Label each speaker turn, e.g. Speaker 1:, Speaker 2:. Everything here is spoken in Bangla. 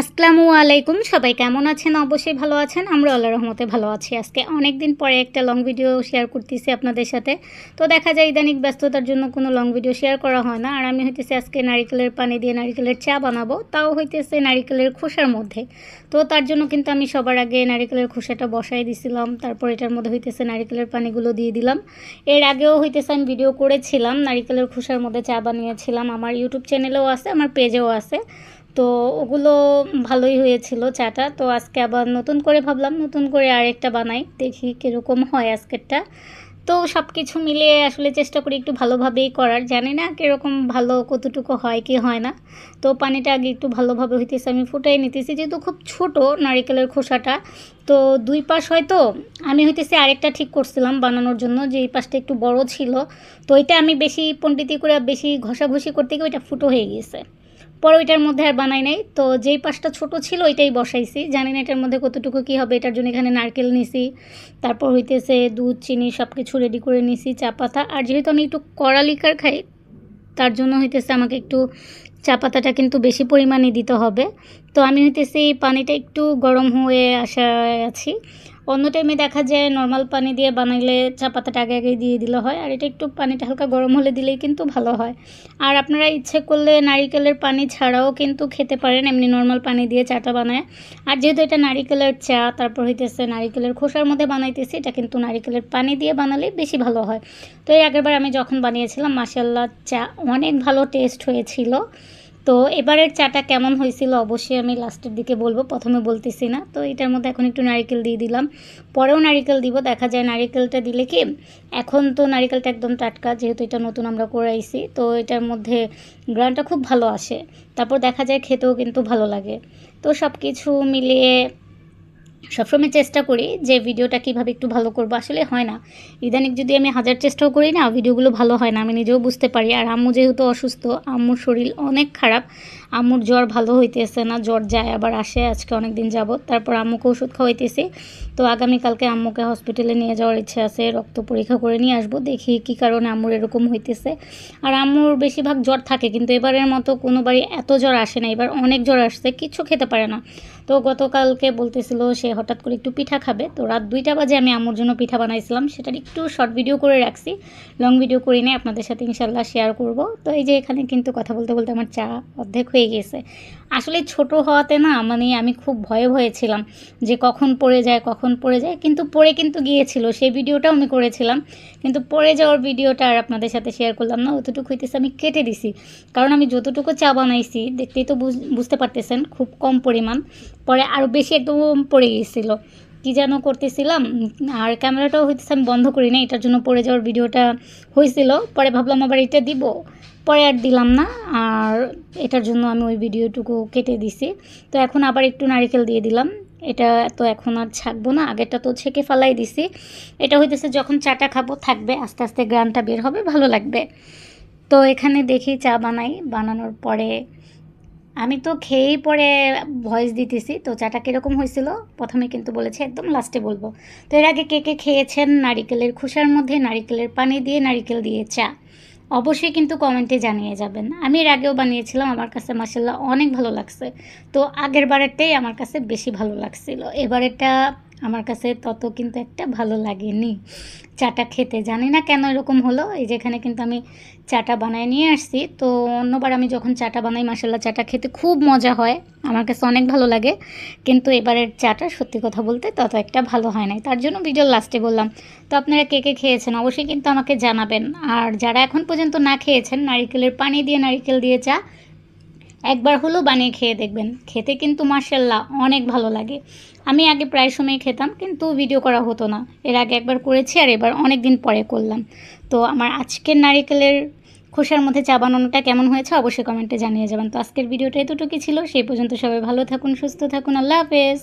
Speaker 1: আসসালামু আলাইকুম। সবাই কেমন আছেন? অবশ্যই ভালো আছেন। আমরা আল্লাহ রহমতে ভালো আছি। আজকে অনেক দিন পরে একটা লং ভিডিও শেয়ার করতেছি আপনাদের সাথে। তো দেখা যায় ইদানিক ব্যস্ততার জন্য কোনো লং ভিডিও শেয়ার করা হয় না। আর আমি হইতেছে আজকে নারিকেলের পানি দিয়ে নারিকেলের চা বানাবো। তাও হইতেছে নারিকেলের খোসার মধ্যে। তো তার জন্য কিন্তু আমি সবার আগে নারিকেলের খোসাটা বসাই দিছিলাম। তারপর এটার মধ্যে হইতেছে নারিকেলের পানিগুলো দিয়ে দিলাম। এর আগেও হইতেছে আমি ভিডিও করেছিলাম। নারিকেলের খোসার মধ্যে চা বানিয়েছিলাম। আমার ইউটিউব চ্যানেলেও আছে, আমার পেজেও আছে। তো ওগুলো ভালোই হয়েছিল চাটা। তো আজকে আবার নতুন করে ভাবলাম, নতুন করে আরেকটা বানাই, দেখি কীরকম হয় আজকেরটা। তো সব কিছু মিলিয়ে আসলে চেষ্টা করি একটু ভালোভাবেই করার। জানি না কীরকম ভালো, কতটুকু হয়, কি হয় না। তো পানিটা আগে একটু ভালোভাবে হইতেছে, আমি ফুটাই নিতেছি। যেহেতু খুব ছোট নারিকেলের খোসাটা, তো দুই পাশ হয়তো আমি হইতেছে আরেকটা ঠিক করছিলাম বানানোর জন্য, যে এই পাশটা একটু বড় ছিল। তো এটা আমি বেশি পণ্ডিতি করে, বেশি ঘষাঘষি করতে গিয়ে ওইটা ফুটো হয়ে গিয়েছে। পরে ওইটার মধ্যে আর বানাই নাই। তো যেই পাশটা ছোট ছিল ওইটাই বসাইছি। জানি না এটার মধ্যে কতটুকু কী হবে, এটার জন্য এখানে নারকেল নিছি। তারপর হইতেছে দুধ, চিনি সব কিছু রেডি করে নিছি, চা পাতা। আর যেহেতু আমি একটু কড়া লিকার খাই, তার জন্য হইতেছে আমাকে একটু চা পাতাটা কিন্তু বেশি পরিমাণে দিতে হবে। তো আমি হইতেছি পানিটা একটু গরম হয়ে আসায় আছি। অন্য টাইমে দেখা যায় নর্মাল পানি দিয়ে বানাইলে চা পাতাটা আগে আগে দিয়ে দিলে হয়, আর এটা একটু পানিটা হালকা গরম হলে দিলেই কিন্তু ভালো হয়। আর আপনারা ইচ্ছে করলে নারিকেলের পানি ছাড়াও কিন্তু খেতে পারেন, এমনি নর্মাল পানি দিয়ে চাটা বানায়। আর যেহেতু এটা নারিকেলের চা, তারপর হইতেছে নারিকেলের খোসার মধ্যে বানাইতেছি, এটা কিন্তু নারিকেলের পানি দিয়ে বানালে বেশি ভালো হয়। তো এই আগেরবার আমি যখন বানিয়েছিলাম মাসাল্লাহ চা অনেক ভালো টেস্ট হয়েছিল। তো এবারের চাটা কেমন হয়েছিল অবশ্যই আমি লাস্টের দিকে বলব, প্রথমে বলতেছি না। তো এটার মধ্যে এখন একটু নারিকেল দিয়ে দিলাম। পরেও নারিকেল দিব, দেখা যায় নারিকেলটা দিলে কি, এখন তো নারিকেলটা একদম টাটকা, যেহেতু এটা নতুন আমরা করে আইছি, তো এটার মধ্যে গ্রানটা খুব ভালো আসে। তারপর দেখা যায় খেতেও কিন্তু ভালো লাগে। তো সব কিছু মিলিয়ে সবসময় চেষ্টা করি যে ভিডিওটা কীভাবে একটু ভালো করব, আসলে হয় না। ইদানিক যদি আমি হাজার চেষ্টাও করি না, ভিডিওগুলো ভালো হয় না, আমি নিজেও বুঝতে পারি। আর আম্মু যেহেতু অসুস্থ, আম্মুর শরীর অনেক খারাপ আম্মুর জ্বর ভালো হইতেছে না, জ্বর যায় আবার আসে, আজকে অনেক দিন যাব তারপর আম্মুকে ওষুধ খাওয়াইতেছি। তো আগামীকালকে আম্মুকে হসপিটালে নিয়ে যাওয়ার ইচ্ছে আছে, রক্ত পরীক্ষা করে নিয়ে আসব, দেখি কি কারণে আম্মুর এরকম হইতেছে। আর আম্মুর বেশিরভাগ জ্বর থাকে, কিন্তু এবারের মতো কোনোবারই এত জ্বর আসে না, এবার অনেক জ্বর আসছে, কিছু খেতে পারে না। তো গতকালকে বলতেছিল সে হঠাৎ করে একটু পিঠা খাবে। তো রাত দুইটা বাজে আমি আম্মুর জন্য পিঠা বানাইছিলাম, সেটার একটু শর্ট ভিডিও করে রাখছি। লং ভিডিও করি নাই আপনাদের সাথে ইনশাল্লাহ শেয়ার করব। তো এই যে এখানে কিন্তু কথা বলতে বলতে আমার চা অর্ধেক হয়ে গেছে। আসলে ছোট হওয়াতে না মানে আমি খুব ভয়ে ভয়ে ছিলাম যে কখন পড়ে যায়, কখন পড়ে যায়। কিন্তু পড়ে কিন্তু গিয়েছিল, সেই ভিডিওটাও আমি করেছিলাম। কিন্তু পড়ে যাওয়ার ভিডিওটা আর আপনাদের সাথে শেয়ার করলাম না অতটুকু হইতেছে আমি কেটে দিছি। কারণ আমি যতটুকু চা বানাইছি, দেখতেই তো বুঝতে পারতেছেন, খুব কম পরিমাণ। পরে আরও বেশি একদম পড়ে গিয়েছিল। কী যেন করতেছিলাম, আর ক্যামেরাটাও হইতেছে আমি বন্ধ করি না এটার জন্য পড়ে যাওয়ার ভিডিওটা হয়েছিল পরে ভাবলাম আবার এটা দিব। পরে আর দিলাম না, আর এটার জন্য আমি ওই ভিডিওটুকু কেটে দিছি। তো এখন আবার একটু নারিকেল দিয়ে দিলাম। এটা তো এখন আর ছাকবো না, আগেরটা তো ছেঁকে ফেলাই দিছি। এটা হইতেছে যখন চাটা খাব, থাকবে, আস্তে আস্তে গ্রানটা বের হবে, ভালো লাগবে। তো এখানে দেখি চা বানাই, বানানোর পরে আমি তো খেয়েই পরে ভয়েস দিতেছি, তো চাটা কীরকম হয়েছিল? প্রথমে কিন্তু বলেছে, একদম লাস্টে বলব। তো এর আগে কে কে খেয়েছেন নারিকেলের খোসার মধ্যে? নারিকেলের পানি দিয়ে নারিকেল দিয়ে চা। অবশ্যই কিন্তু কমেন্টে জানিয়ে যাবেন। আমি এর আগেও বানিয়েছিলাম, আমার কাছে মাসাল্লাহ অনেক ভালো লাগছে। তো আগের বারেরটাই আমার কাছে বেশি ভালো লাগছিল। এবারেরটা আমার কাছে তত কিন্তু একটা ভালো লাগেনি। চাটা খেতে জানি না কেন এরকম হলো, এই যেখানে কিন্তু আমি চাটা বানায় নিয়ে আসছি। তো অন্যবার আমি যখন চাটা বানাই মাসাল্লাহ চাটা খেতে খুব মজা হয়, আমার কাছে অনেক ভালো লাগে। কিন্তু এবারের চাটা সত্যি কথা বলতে তত একটা ভালো হয় নাই। তার জন্য ভিডিও লাস্টে বললাম। তো আপনারা কে কে খেয়েছেন অবশ্যই কিন্তু আমাকে জানাবেন। আর যারা এখন পর্যন্ত না খেয়েছেন, নারিকেলের পানি দিয়ে নারিকেল দিয়ে চা একবার হলেও বানিয়ে খেয়ে দেখবেন। খেতে কিন্তু মার্শাল্লাহ অনেক ভালো লাগে। আমি আগে প্রায় সময় খেতাম, কিন্তু ভিডিও করা হতো না। এর আগে একবার করেছি আর এবার অনেক দিন পরে করলাম। তো আমার আজকের নারিকেলের খোসার মধ্যে চা বানানোটা কেমন হয়েছে অবশ্যই কমেন্টে জানিয়ে যাবেন। তো আজকের ভিডিওটা এতটুকুই ছিল। সেই পর্যন্ত সবাই ভালো থাকুন, সুস্থ থাকুন। আল্লাহ হাফেজ।